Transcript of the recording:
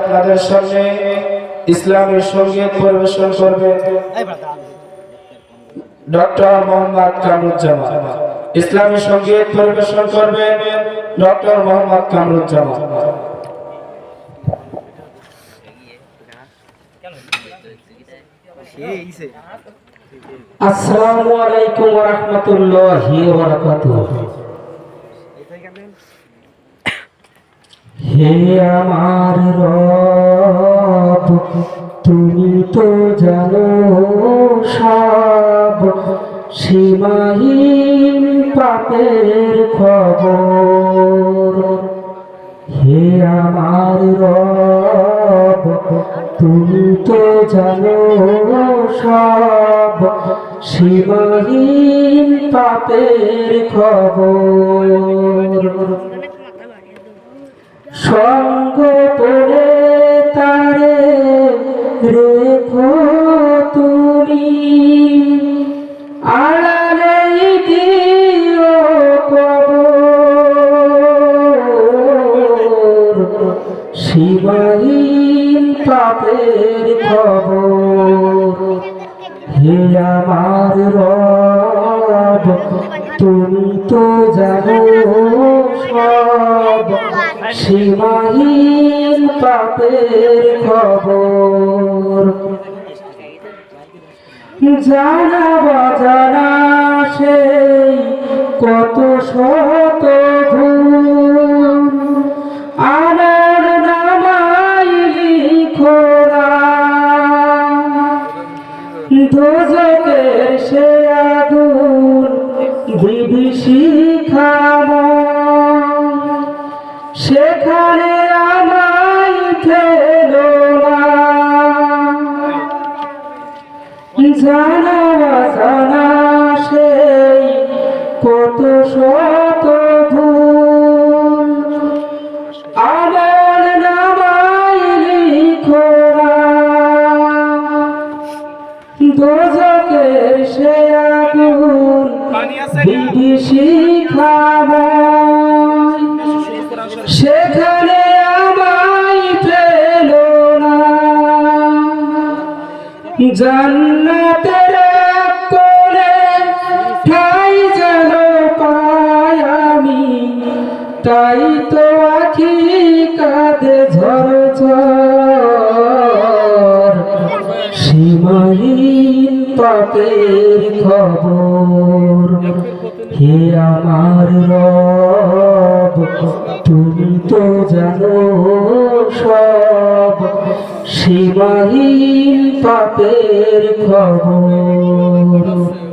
আপনাদের সামনে ইসলামী সংগীত পরিবেশন করবে ডক্টর মোহাম্মদ কামরুজ্জামান। ইসলামী সংগীত পরিবেশন করবে ডক্টর মোহাম্মদ কামরুজ্জামান। আসসালামু আলাইকুম ওয়া রাহমাতুল্লাহি ওয়া বারাকাতুহু। হে আমার রব, তুমি তো জানো সব। সীমাহীন পাপের খবর। হে আমার রব, তুমি তো জানো সব। সীমাহীন পাপের খবর। সঙ্গ পড়ে তারে রেখো তুমি। আড়ালে দিও কবর, সীমাহীন পাপের খবর। হে আমার রব, তুমি তো জানো সীমাহীন পাপের খবর। জানা বাজানা সেই কত শত সেখানে আমায় ফেলো না। জানা জানা সেই কত শত ভুল। আমার নামাই লিখোরা দোজকের সে আগুন বিদেশি খাবার। জান্নাতের এক ঠাই যেন পাই আমি, তাই তো আখি কাঁদে ঝড় ঝড় সীমাহীন পাপের খবর, হে আমার রব, তুমি তো জানো সব। সীমাহীন পাপের খবর।